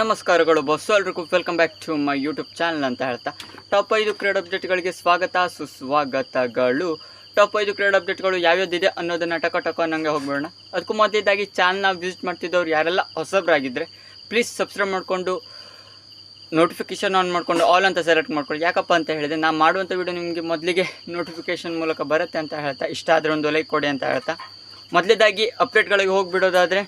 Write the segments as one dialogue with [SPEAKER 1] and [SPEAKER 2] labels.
[SPEAKER 1] ನಮಸ್ಕಾರಗಳು, ಬಸ್ಸು ಎಲ್ರಿಗೂ welcome back to my YouTube channel ಅಂತ ಹೇಳ್ತಾ. ಟಾಪ್ ಐದು ಕ್ರೀಡ್ ಅಪ್ಡೇಟ್ಗಳಿಗೆ ಸ್ವಾಗತ, ಸುಸ್ವಾಗತಗಳು. ಟಾಪ್ ಐದು ಕ್ರೀಡ್ ಅಪ್ಡೇಟ್ಗಳು ಯಾವ್ಯಾವ್ದಿದೆ ಅನ್ನೋದನ್ನು ಟಕ ಟಕ ಅನ್ನಂಗೆ ಹೋಗ್ಬಿಡೋಣ. ಅದಕ್ಕೂ ಮೊದಲೇದಾಗಿ ಚಾನಲ್ನ ವಿಸಿಟ್ ಮಾಡ್ತಿದ್ದವ್ರು ಯಾರೆಲ್ಲ ಹೊಸಬ್ರಾಗಿದ್ದರೆ ಪ್ಲೀಸ್ ಸಬ್ಸ್ಕ್ರೈಬ್ ಮಾಡಿಕೊಂಡು ನೋಟಿಫಿಕೇಶನ್ ಆನ್ ಮಾಡಿಕೊಂಡು, ಆಲ್ ಅಂತ ಸೆಲೆಕ್ಟ್ ಮಾಡ್ಕೊಳ್ಳಿ. ಯಾಕಪ್ಪ ಅಂತ ಹೇಳಿದೆ ನಾನು ಮಾಡುವಂಥ ವಿಡಿಯೋ ನಿಮಗೆ ಮೊದಲಿಗೆ ನೋಟಿಫಿಕೇಷನ್ ಮೂಲಕ ಬರುತ್ತೆ ಅಂತ ಹೇಳ್ತಾ. ಇಷ್ಟ ಆದರೆ ಒಂದು ಲೈಕ್ ಕೊಡಿ ಅಂತ ಹೇಳ್ತಾ. ಮೊದಲೇದಾಗಿ ಅಪ್ಡೇಟ್ಗಳಿಗೆ ಹೋಗಿಬಿಡೋದಾದರೆ,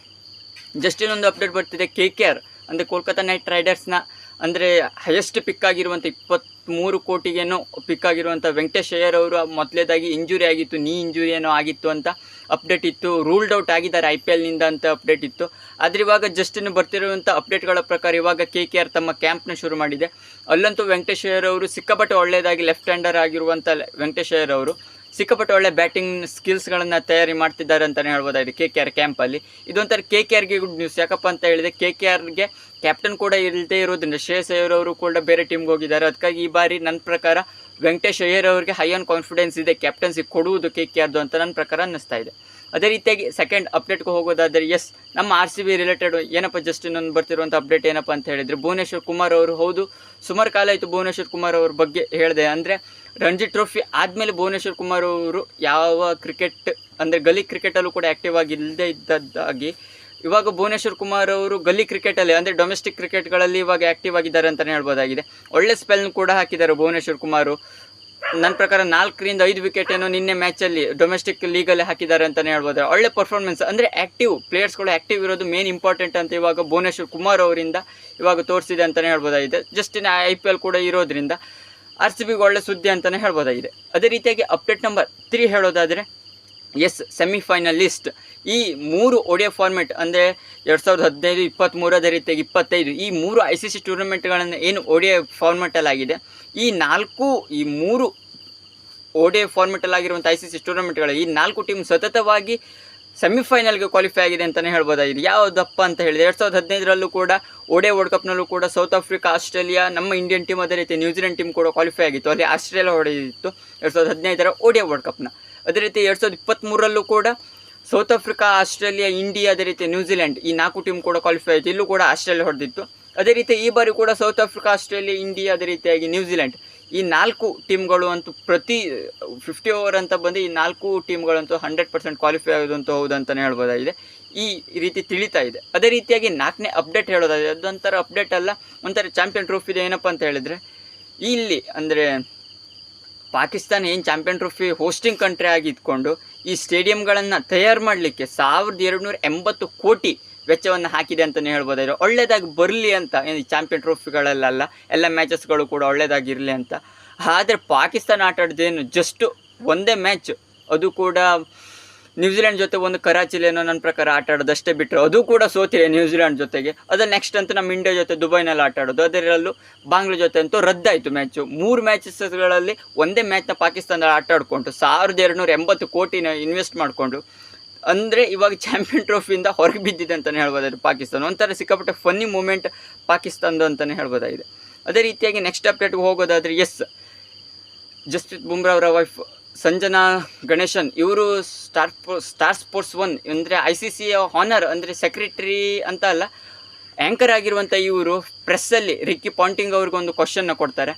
[SPEAKER 1] ಜಸ್ಟ್ ಇನ್ನೊಂದು ಅಪ್ಡೇಟ್ ಬರ್ತಿದೆ ಕೆ ಕೆ ಆರ್. ಅಂದರೆ ಕೋಲ್ಕತ್ತಾ ನೈಟ್ ರೈಡರ್ಸ್ನ ಅಂದರೆ ಹೈಯೆಸ್ಟ್ ಪಿಕ್ ಆಗಿರುವಂಥ ಇಪ್ಪತ್ತ್ಮೂರು ಕೋಟಿಗೇನೋ ಪಿಕ್ ಆಗಿರುವಂಥ ವೆಂಕಟೇಶ್ ಅಯ್ಯರ್ ಅವರು ಮೊದಲೇದಾಗಿ ಇಂಜುರಿ ಆಗಿತ್ತು ನೀ ಇಂಜುರಿ ಏನೋ ಆಗಿತ್ತು ಅಂತ ಅಪ್ಡೇಟ್ ಇತ್ತು. ರೂಲ್ಡ್ ಔಟ್ ಆಗಿದ್ದಾರೆ ಐ ಪಿ ಎಲ್ನಿಂದ ಅಂತ ಅಪ್ಡೇಟ್ ಇತ್ತು. ಆದರೆ ಇವಾಗ ಜಸ್ಟ್ ಬರ್ತಿರುವಂಥ ಅಪ್ಡೇಟ್ಗಳ ಪ್ರಕಾರ ಇವಾಗ ಕೆ ಕೆ ಆರ್ ತಮ್ಮ ಕ್ಯಾಂಪ್ನ ಶುರು ಮಾಡಿದೆ. ಅಲ್ಲಂತೂ ವೆಂಕಟೇಶ್ ಅಯ್ಯರ್ ಅವರು ಸಿಕ್ಕಾಪಟ್ಟೆ ಒಳ್ಳೆಯದಾಗಿ ಲೆಫ್ಟ್ ಹ್ಯಾಂಡರ್ ಆಗಿರುವಂಥ ವೆಂಕಟೇಶ್ ಅಯ್ಯರ್ ಅವರು. ಸಿಕ್ಕಾಪಟ್ಟೆ ಒಳ್ಳೆ ಬ್ಯಾಟಿಂಗ್ ಸ್ಕಿಲ್ಸ್ಗಳನ್ನು ತಯಾರಿ ಮಾಡ್ತಿದ್ದಾರೆ ಅಂತಲೇ ಹೇಳ್ಬೋದಾಗಿದೆ ಕೆ ಕೆ ಆರ್ ಕ್ಯಾಂಪಲ್ಲಿ ಇದೊಂಥರ ಕೆ ಕೆ ಆರ್ಗೆ ಗುಡ್ ನ್ಯೂಸ್ ಯಾಕಪ್ಪ ಅಂತ ಹೇಳಿದೆ ಕೆ ಕೆ ಆರ್ಗೆ ಕ್ಯಾಪ್ಟನ್ ಕೂಡ ಇಲ್ಲದೆ ಇರೋದ್ರಿಂದ ಶ್ರೇಯಸ್ ಅಯ್ಯರವರು ಕೂಡ ಬೇರೆ ಟೀಮ್ಗೆ ಹೋಗಿದ್ದಾರೆ. ಅದಕ್ಕಾಗಿ ಈ ಬಾರಿ ನನ್ನ ಪ್ರಕಾರ ವೆಂಕಟೇಶ್ ಅಯ್ಯರ್ ಅವರಿಗೆ ಹೈ ಆನ್ ಕಾನ್ಫಿಡೆನ್ಸ್ ಇದೆ ಕ್ಯಾಪ್ಟನ್ಸಿ ಕೊಡುವುದು ಕೆ ಕೆ ಆರ್ದು ಅಂತ ನನ್ನ ಪ್ರಕಾರ ಅನ್ನಿಸ್ತಾ ಇದೆ. ಅದೇ ರೀತಿಯಾಗಿ ಸೆಕೆಂಡ್ ಅಪ್ಡೇಟ್ಗೆ ಹೋಗೋದಾದರೆ ಎಸ್ ನಮ್ಮ ಆರ್ ಸಿ ಬಿ ರಿಲೇಟೆಡ್ ಏನಪ್ಪ ಜಸ್ಟ್ ಇನ್ನೊಂದು ಬರ್ತಿರುವಂಥ ಅಪ್ಡೇಟ್ ಏನಪ್ಪ ಅಂತ ಹೇಳಿದರೆ, ಭುವನೇಶ್ವರ್ ಕುಮಾರ್ ಅವರು ಹೌದು. ಸುಮಾರು ಕಾಲ ಆಯಿತು ಭುವನೇಶ್ವರ್ ಕುಮಾರ್ ಅವ್ರ ಬಗ್ಗೆ ಹೇಳಿದೆ. ಅಂದರೆ ರಣಜಿ ಟ್ರೋಫಿ ಆದಮೇಲೆ ಭುವನೇಶ್ವರ್ ಕುಮಾರ್ ಅವರು ಯಾವ ಕ್ರಿಕೆಟ್ ಅಂದರೆ ಗಲಿ ಕ್ರಿಕೆಟಲ್ಲೂ ಕೂಡ ಆ್ಯಕ್ಟಿವ್ ಇಲ್ಲದೇ ಇದ್ದದ್ದಾಗಿ ಇವಾಗ ಭುವನೇಶ್ವರ್ ಕುಮಾರ್ ಅವರು ಗಲ್ಲಿ ಕ್ರಿಕೆಟಲ್ಲಿ ಅಂದರೆ ಡೊಮೆಸ್ಟಿಕ್ ಕ್ರಿಕೆಟ್ಗಳಲ್ಲಿ ಇವಾಗ ಆ್ಯಕ್ಟಿವ್ ಆಗಿದ್ದಾರೆ ಅಂತಲೇ ಹೇಳ್ಬೋದಾಗಿದೆ. ಒಳ್ಳೆ ಸ್ಪೆಲ್ನ ಕೂಡ ಹಾಕಿದ್ದಾರೆ ಭುವನೇಶ್ವರ್ ಕುಮಾರು. ನನ್ನ ಪ್ರಕಾರ ನಾಲ್ಕರಿಂದ ಐದು ವಿಕೆಟ್ ಏನೋ ನಿನ್ನೆ ಮ್ಯಾಚಲ್ಲಿ ಡೊಮೆಸ್ಟಿಕ್ ಲೀಗಲ್ಲಿ ಹಾಕಿದ್ದಾರೆ ಅಂತಲೇ ಹೇಳ್ಬೋದು ಒಳ್ಳೆ ಪರ್ಫಾರ್ಮೆನ್ಸ್ ಅಂದರೆ ಆ್ಯಕ್ಟಿವ್ ಪ್ಲೇಯರ್ಸ್ಗಳು ಆ್ಯಕ್ಟಿವ್ ಇರೋದು ಮೇನ್ ಇಂಪಾರ್ಟೆಂಟ್ ಅಂತ ಇವಾಗ ಭುವನೇಶ್ವರ್ ಕುಮಾರ್ ಅವರಿಂದ ಇವಾಗ ತೋರಿಸಿದೆ ಅಂತಲೇ ಹೇಳ್ಬೋದಾಗಿದೆ. ಜಸ್ಟ್ ಇನ್ನು ಐ ಪಿ ಎಲ್ ಕೂಡ ಇರೋದ್ರಿಂದ ಆರ್ ಸಿ ಬಿಗೆ ಒಳ್ಳೆ ಸುದ್ದಿ ಅಂತಲೇ ಹೇಳ್ಬೋದಾಗಿದೆ. ಅದೇ ರೀತಿಯಾಗಿ ಅಪ್ಡೇಟ್ ನಂಬರ್ ತ್ರೀ ಹೇಳೋದಾದರೆ ಎಸ್ ಸೆಮಿಫೈನಲಿಸ್ಟ್ ಈ ಮೂರು ಒಡಿಯ ಫಾರ್ಮೆಟ್ ಅಂದರೆ ಎರಡು ಸಾವಿರದ ಹದಿನೈದು ಇಪ್ಪತ್ತ್ಮೂರು ಅದೇ ರೀತಿಯಾಗಿ ಇಪ್ಪತ್ತೈದು, ಈ ಮೂರು ಐ ಸಿ ಸಿ ಟೂರ್ನಮೆಂಟ್ಗಳನ್ನು ಏನು ಒಡಿಯ ಫಾರ್ಮೆಟಲ್ಲಾಗಿದೆ ಈ ನಾಲ್ಕು, ಈ ಮೂರು ಒಡಿಯ ಫಾರ್ಮೆಟಲ್ಲಾಗಿರುವಂಥ ಐ ಸಿ ಸಿ ಟೂರ್ನಮೆಂಟ್ಗಳು ಈ ನಾಲ್ಕು ಟೀಮ್ ಸತತವಾಗಿ ಸೆಮಿಫೈನಲ್ಗೆ ಕ್ವಾಲಿಫೈ ಆಗಿದೆ ಅಂತಲೇ ಹೇಳ್ಬೋದಾಗಿದೆ ಯಾವುದಪ್ಪ ಅಂತ ಹೇಳಿದೆ ಎರಡು ಸಾವಿರದ ಹದಿನೈದರಲ್ಲೂ ಕೂಡ ಒಡೆ ವರ್ಲ್ಡ್ ಕಪ್ನಲ್ಲೂ ಕೂಡ ಸೌತ್ ಆಫ್ರಿಕಾ ಆಸ್ಟ್ರೇಲಿಯಾ ನಮ್ಮ ಇಂಡಿಯನ್ ಟೀಮ್ ಅದೇ ರೀತಿ ನ್ಯೂಜಿಲೆಂಡ್ ಟೀಮ್ ಕೂಡ ಕ್ವಾಲಿಫೈ ಆಗಿತ್ತು. ಅಲ್ಲಿ ಆಸ್ಟ್ರೇಲಿಯಾ ಹೊಡೆದಿತ್ತು. ಎರಡು ಸಾವಿರದ ಹದಿನೈದರ ಒಡೆ ವರ್ಲ್ಡ್ ಕಪ್ನ ಅದೇ ರೀತಿ ಎರಡು ಸಾವಿರದ ಇಪ್ಪತ್ತ್ಮೂರಲ್ಲೂ ಕೂಡ ಸೌತ್ ಆಫ್ರಿಕಾ, ಆಸ್ಟ್ರೇಲಿಯಾ, ಇಂಡಿಯಾ, ಅದೇ ರೀತಿ ನ್ಯೂಜಿಲೆಂಡ್ ಈ ನಾಲ್ಕು ಟೀಮ್ ಕೂಡ ಕ್ವಾಲಿಫೈ ಆಯಿತು. ಇಲ್ಲೂ ಕೂಡ ಆಸ್ಟ್ರೇಲಿಯಾ ಹೊಡೆದಿತ್ತು. ಅದೇ ರೀತಿ ಈ ಬಾರಿ ಕೂಡ ಸೌತ್ ಆಫ್ರಿಕಾ, ಆಸ್ಟ್ರೇಲಿಯಾ, ಇಂಡಿಯಾ ಅದೇ ರೀತಿಯಾಗಿ ನ್ಯೂಜಿಲೆಂಡ್ ಈ ನಾಲ್ಕು ಟೀಮ್ಗಳು ಅಂತೂ ಪ್ರತಿ ಫಿಫ್ಟಿ ಓವರ್ ಅಂತ ಬಂದು ಈ ನಾಲ್ಕು ಟೀಮ್ಗಳಂತೂ ಹಂಡ್ರೆಡ್ ಪರ್ಸೆಂಟ್ ಕ್ವಾಲಿಫೈ ಆಗೋದಂತೂ ಹೌದು ಅಂತಲೇ ಹೇಳ್ಬೋದಾಗಿದೆ. ಈ ರೀತಿ ತಿಳಿತಾ ಇದೆ. ಅದೇ ರೀತಿಯಾಗಿ ನಾಲ್ಕನೇ ಅಪ್ಡೇಟ್ ಹೇಳೋದಾಗಿದೆ ಅದೊಂಥರ ಅಪ್ಡೇಟ್ ಅಲ್ಲ, ಒಂಥರ ಚಾಂಪಿಯನ್ ಟ್ರೋಫಿದೆ ಏನಪ್ಪ ಅಂತ ಹೇಳಿದರೆ, ಇಲ್ಲಿ ಅಂದರೆ ಪಾಕಿಸ್ತಾನ ಏನು ಚಾಂಪಿಯನ್ ಟ್ರೋಫಿ ಹೋಸ್ಟಿಂಗ್ ಕಂಟ್ರಿ ಆಗಿ ಇದ್ಕೊಂಡು ಈ ಸ್ಟೇಡಿಯಂಗಳನ್ನು ತಯಾರು ಮಾಡಲಿಕ್ಕೆ ಸಾವಿರದ ಎರಡುನೂರ ಎಂಬತ್ತು ಕೋಟಿ ವೆಚ್ಚವನ್ನು ಹಾಕಿದೆ ಅಂತಲೇ ಹೇಳ್ಬೋದಾದ್ರೆ ಒಳ್ಳೆಯದಾಗಿ ಬರಲಿ ಅಂತ, ಏನು ಚಾಂಪಿಯನ್ ಟ್ರೋಫಿಗಳಲ್ಲ ಎಲ್ಲ ಮ್ಯಾಚಸ್ಗಳು ಕೂಡ ಒಳ್ಳೆಯದಾಗಿರಲಿ ಅಂತ. ಆದರೆ ಪಾಕಿಸ್ತಾನ ಆಟ ಆಡಿದೇನು ಜಸ್ಟು ಒಂದೇ ಮ್ಯಾಚ್, ಅದು ಕೂಡ ನ್ಯೂಜಿಲೆಂಡ್ ಜೊತೆ ಒಂದು ಕರಾಚಿಲೇನೋ ನನ್ನ ಪ್ರಕಾರ ಆಟ ಆಡೋದಷ್ಟೇ ಬಿಟ್ಟರು ಅದು ಕೂಡ ಸೋತಿದೆ ನ್ಯೂಜಿಲೆಂಡ್ ಜೊತೆಗೆ. ಅದೇ ನೆಕ್ಸ್ಟ್ ಅಂತ ನಮ್ಮ ಇಂಡಿಯಾ ಜೊತೆ ದುಬೈನಲ್ಲಿ ಆಟ ಆಡೋದು. ಅದರಲ್ಲೂ ಬಾಂಗ್ಲಾ ಜೊತೆ ಅಂತೂ ರದ್ದಾಯಿತು ಮ್ಯಾಚು ಮೂರು ಮ್ಯಾಚಸ್ಗಳಲ್ಲಿ ಒಂದೇ ಮ್ಯಾಚ್ನ ಪಾಕಿಸ್ತಾನದಲ್ಲಿ ಆಟ ಆಡ್ಕೊಂಡು ಸಾವಿರದ ಎರಡುನೂರ ಎಂಬತ್ತು ಕೋಟಿನ ಇನ್ವೆಸ್ಟ್ ಮಾಡಿಕೊಂಡು ಅಂದರೆ ಇವಾಗ ಚಾಂಪಿಯನ್ ಟ್ರೋಫಿಯಿಂದ ಹೊರಗೆ ಬಿದ್ದಿದೆ ಅಂತಲೇ ಹೇಳ್ಬೋದಾಗಿದೆ ಪಾಕಿಸ್ತಾನ. ಒಂಥರ ಸಿಕ್ಕಾಪಟ್ಟೆ ಫನ್ನಿ ಮೂಮೆಂಟ್ ಪಾಕಿಸ್ತಾನದ ಅಂತಲೇ ಹೇಳ್ಬೋದಾಗಿದೆ. ಅದೇ ರೀತಿಯಾಗಿ ನೆಕ್ಸ್ಟ್ ಅಪ್ಡೇಟ್ಗೆ ಹೋಗೋದಾದರೆ ಎಸ್ ಜಸ್ಪ್ರೀತ್ ಬುಮ್ರಾ ಅವರ ವೈಫ್ ಸಂಜನಾ ಗಣೇಶನ್, ಇವರು ಸ್ಟಾರ್ ಸ್ಟಾರ್ ಸ್ಪೋರ್ಟ್ಸ್ ಒನ್ ಅಂದರೆ ಐ ಸಿ ಸಿ ಹಾನರ್ ಅಂದರೆ ಸೆಕ್ರೆಟರಿ ಅಂತ ಅಲ್ಲ ಆ್ಯಂಕರ್ ಆಗಿರುವಂಥ ಇವರು ಪ್ರೆಸ್ಸಲ್ಲಿ ರಿಕ್ಕಿ ಪಾಂಟಿಂಗ್ ಅವ್ರಿಗೊಂದು ಕ್ವಶನ್ನ ಕೊಡ್ತಾರೆ.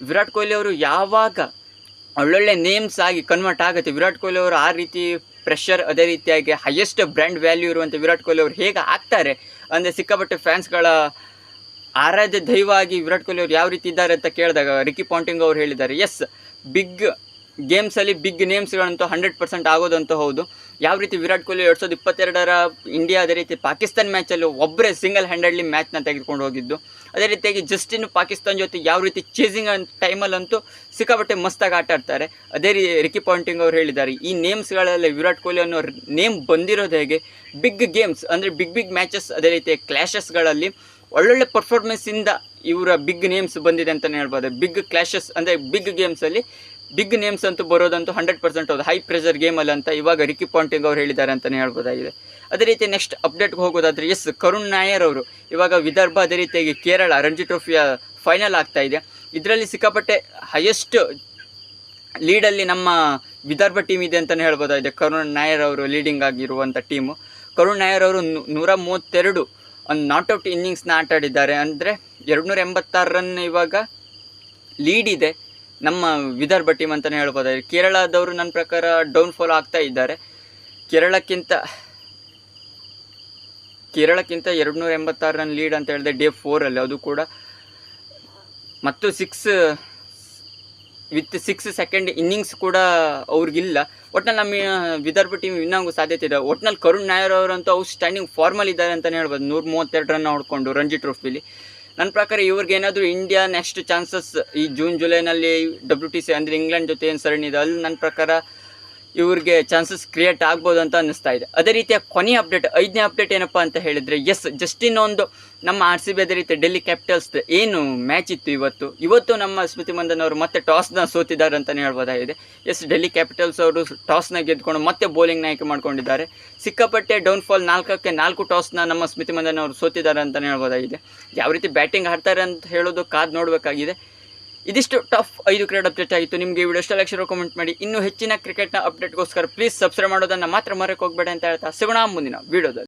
[SPEAKER 1] ವಿರಾಟ್ ಕೊಹ್ಲಿ ಅವರು ಯಾವಾಗ ಒಳ್ಳೊಳ್ಳೆ ನೇಮ್ಸ್ ಆಗಿ ಕನ್ವರ್ಟ್ ಆಗುತ್ತೆ, ವಿರಾಟ್ ಕೊಹ್ಲಿ ಅವರು ಆ ರೀತಿ ಪ್ರೆಷರ್ ಅದೇ ರೀತಿಯಾಗಿ ಹೈಯೆಸ್ಟ್ ಬ್ರ್ಯಾಂಡ್ ವ್ಯಾಲ್ಯೂ ಇರುವಂಥ ವಿರಾಟ್ ಕೊಹ್ಲಿ ಅವರು ಹೇಗೆ ಆಗ್ತಾರೆ ಅಂದರೆ ಸಿಕ್ಕಾಪಟ್ಟೆ ಫ್ಯಾನ್ಸ್ಗಳ ಆರಾಧ್ಯ ದೈವ ಆಗಿ ವಿರಾಟ್ ಕೊಹ್ಲಿ ಅವರು ಯಾವ ರೀತಿ ಇದ್ದಾರೆ ಅಂತ ಕೇಳಿದಾಗ ರಿಕ್ಕಿ ಪಾಂಟಿಂಗ್ ಅವರು ಹೇಳಿದ್ದಾರೆ ಎಸ್ ಬಿಗ್ ಗೇಮ್ಸಲ್ಲಿ ಬಿಗ್ ನೇಮ್ಸ್ಗಳಂತೂ ಹಂಡ್ರೆಡ್ ಪರ್ಸೆಂಟ್ ಆಗೋದಂತೂ ಹೌದು. ಯಾವ ರೀತಿ ವಿರಾಟ್ ಕೊಹ್ಲಿ ಎರಡು ಸಾವಿರದ ಇಪ್ಪತ್ತೆರಡರ ಇಂಡಿಯಾ ಅದೇ ರೀತಿ ಪಾಕಿಸ್ತಾನ ಮ್ಯಾಚಲ್ಲಿ ಒಬ್ಬರೇ ಸಿಂಗಲ್ ಹ್ಯಾಂಡೆಡ್ಲಿ ಮ್ಯಾಚ್ನ ತೆಗೆದುಕೊಂಡು ಹೋಗಿದ್ದು. ಅದೇ ರೀತಿಯಾಗಿ ಜಸ್ಟಿನ್ ಪಾಕಿಸ್ತಾನ್ ಜೊತೆ ಯಾವ ರೀತಿ ಚೇಸಿಂಗ್ ಟೈಮಲ್ಲಂತೂ ಸಿಕ್ಕಾಪಟ್ಟೆ ಮಸ್ತಾಗಿ ಆಟ ಆಡ್ತಾರೆ. ಅದೇ ರೀ ರಿಕಿ ಪಾಯಿಂಟಿಂಗ್ ಅವರು ಹೇಳಿದ್ದಾರೆ, ಈ ನೇಮ್ಸ್ಗಳಲ್ಲಿ ವಿರಾಟ್ ಕೊಹ್ಲಿ ಅನ್ನೋ ನೇಮ್ ಬಂದಿರೋದು ಹೇಗೆ? ಬಿಗ್ ಗೇಮ್ಸ್ ಅಂದರೆ ಬಿಗ್ ಬಿಗ್ ಮ್ಯಾಚಸ್ ಅದೇ ರೀತಿ ಕ್ಲಾಶಸ್ಗಳಲ್ಲಿ ಒಳ್ಳೊಳ್ಳೆ ಪರ್ಫಾರ್ಮೆನ್ಸಿಂದ ಇವರ ಬಿಗ್ ನೇಮ್ಸ್ ಬಂದಿದೆ ಅಂತಲೇ ಹೇಳ್ಬೋದು. ಬಿಗ್ ಕ್ಲಾಶಸ್ ಅಂದರೆ ಬಿಗ್ ಗೇಮ್ಸಲ್ಲಿ ಬಿಗ್ ನೇಮ್ಸ್ ಅಂತೂ ಬರೋದಂತೂ ಹಂಡ್ರೆಡ್ ಪರ್ಸೆಂಟ್ ಹೌದು. ಹೈ ಪ್ರೆಷರ್ ಗೇಮಲ್ಲಿ ಅಂತ ಇವಾಗ ರಿಕಿ ಪಾಂಟಿಂಗ್ ಅವ್ರು ಹೇಳಿದ್ದಾರೆ ಅಂತಲೇ ಹೇಳ್ಬೋದಾಗಿದೆ. ಅದೇ ರೀತಿ ನೆಕ್ಸ್ಟ್ ಅಪ್ಡೇಟ್ಗೆ ಹೋಗೋದಾದರೆ ಎಸ್ ಕರುಣ್ ನಾಯರ್ ಅವರು ಇವಾಗ ವಿದರ್ಭ ಅದೇ ರೀತಿಯಾಗಿ ಕೇರಳ ರಂಜಿ ಟ್ರೋಫಿಯ ಫೈನಲ್ ಆಗ್ತಾ ಇದೆ. ಇದರಲ್ಲಿ ಸಿಕ್ಕಾಪಟ್ಟೆ ಹೈಯೆಸ್ಟ್ ಲೀಡಲ್ಲಿ ನಮ್ಮ ವಿದರ್ಭ ಟೀಮ್ ಇದೆ ಅಂತಲೇ ಹೇಳ್ಬೋದಾಗಿದೆ. ಕರುಣ್ ನಾಯರ್ ಅವರು ಲೀಡಿಂಗ್ ಆಗಿರುವಂಥ ಟೀಮು ಕರುಣ್ ನಾಯರ್ ಅವರು ನೂರ ಮೂವತ್ತೆರಡು ಒಂದು ನಾಟ್ಔಟ್ ಇನ್ನಿಂಗ್ಸ್ನ ಆಟ ಆಡಿದ್ದಾರೆ. ಅಂದರೆ ಎರಡುನೂರ ಎಂಬತ್ತಾರು ರನ್ ಇವಾಗ ಲೀಡ್ ಇದೆ. ನಮ್ಮ ವಿದರ್ಭ ಟೀಮ್ ಅಂತಲೇ ಹೇಳ್ಬೋದಾಗಿದೆ ಕೇರಳದವರು ನನ್ನ ಪ್ರಕಾರ ಡೌನ್ಫಾಲ್ ಆಗ್ತಾ ಇದ್ದಾರೆ. ಕೇರಳಕ್ಕಿಂತ ಕೇರಳಕ್ಕಿಂತ ಎರಡು ನೂರ ಎಂಬತ್ತಾರು ರನ್ ಲೀಡ್ ಅಂತ ಹೇಳಿದೆ ಡೇ ಫೋರಲ್ಲಿ ಅದು ಕೂಡ. ಮತ್ತು six with six second innings ಕೂಡ ಅವ್ರಿಗಿಲ್ಲ. ಒಟ್ನಲ್ಲಿ ನಮ್ಮ ವಿದರ್ಭ ಟೀಮ್ ವಿನ್ ಸಾಧ್ಯತೆ ಇದೆ. ಒಟ್ನಲ್ಲಿ ಕರುಣ್ ನಾಯರ್ ಅವರಂತೂ ಅವ್ರು ಸ್ಟ್ಯಾಂಡಿಂಗ್ ಫಾರ್ಮಲ್ ಇದ್ದಾರೆ ಅಂತಲೇ ಹೇಳ್ಬೋದು. ನೂರ ಮೂವತ್ತೆರಡು ರನ್ ಹೊಡ್ಕೊಂಡು ರಂಜಿ ಟ್ರೋಫಿಲಿ ನನ್ನ ಪ್ರಕಾರ ಇವ್ರಿಗೆ ಏನಾದರೂ ಇಂಡಿಯಾ ನೆಕ್ಸ್ಟ್ ಚಾನ್ಸಸ್ ಈ ಜೂನ್ ಜುಲೈನಲ್ಲಿ ಡಬ್ಲ್ಯೂ ಟಿ ಸಿ ಅಂದರೆ ಇಂಗ್ಲೆಂಡ್ ಜೊತೆ ಏನು ಸರಣಿ ಇದೆ? ಅಲ್ಲಿ ನನ್ನ ಪ್ರಕಾರ ಇವ್ರಿಗೆ ಚಾನ್ಸಸ್ ಕ್ರಿಯೇಟ್ ಆಗ್ಬೋದು ಅಂತ ಅನ್ನಿಸ್ತಾ ಇದೆ. ಅದೇ ರೀತಿಯ ಕೊನೆಯ ಅಪ್ಡೇಟ್ ಐದನೇ ಅಪ್ಡೇಟ್ ಏನಪ್ಪ ಅಂತ ಹೇಳಿದರೆ ಎಸ್ ಜಸ್ಟ್ ಇನ್ನೊಂದು ನಮ್ಮ ಆರ್ ಸಿ ಬಿ ಅದೇ ಡೆಲ್ಲಿ ಕ್ಯಾಪಿಟಲ್ಸ್ ಏನು ಮ್ಯಾಚ್ ಇತ್ತು ಇವತ್ತು? ಇವತ್ತು ನಮ್ಮ ಸ್ಮೃತಿ ಮಂದನ್ ಅವರು ಮತ್ತೆ ಟಾಸ್ನ ಸೋತಿದ್ದಾರೆ ಅಂತಲೇ ಹೇಳ್ಬೋದಾಗಿದೆ. ಎಸ್ ಡೆಲ್ಲಿ ಕ್ಯಾಪಿಟಲ್ಸ್ ಅವರು ಟಾಸ್ನ ಗೆದ್ಕೊಂಡು ಮತ್ತೆ ಬೌಲಿಂಗ್ನ ಆಯ್ಕೆ ಮಾಡ್ಕೊಂಡಿದ್ದಾರೆ. ಸಿಕ್ಕಾಪಟ್ಟೆ ಡೌನ್ಫಾಲ್ ನಾಲ್ಕಕ್ಕೆ ನಾಲ್ಕು ಟಾಸ್ನ ನಮ್ಮ ಸ್ಮೃತಿ ಮಂದನ್ ಅವರು ಸೋತಿದ್ದಾರೆ ಅಂತಲೇ ಹೇಳ್ಬೋದಾಗಿದೆ. ಯಾವ ರೀತಿ ಬ್ಯಾಟಿಂಗ್ ಆಡ್ತಾರೆ ಅಂತ ಹೇಳೋದು ಕಾದು ನೋಡಬೇಕಾಗಿದೆ. ಇದಿಷ್ಟು ಟಫ್ ಐದು ಕ್ರಿಕೆಟ್ ಅಪ್ಡೇಟ್ ಆಗಿತ್ತು. ನಿಮಗೆ ವಿಡಿಯೋ ಇಷ್ಟ ಲಕ್ಷ ಕಮೆಂಟ್ ಮಾಡಿ. ಇನ್ನೂ ಹೆಚ್ಚಿನ ಕ್ರಿಕೆಟ್ನ ಅಪ್ಡೇಟ್ಗೋಸ್ಕರ ಪ್ಲೀಸ್ ಸಬ್ಸ್ಕ್ರೈಬ್ ಮಾಡೋದನ್ನು ಮಾತ್ರ ಮರಕ್ಕೆ ಹೋಗಬೇಡ ಅಂತ ಹೇಳ್ತಾ ಸಿಗೋಣ ಮುಂದಿನ ವಿಡಿಯೋದಲ್ಲಿ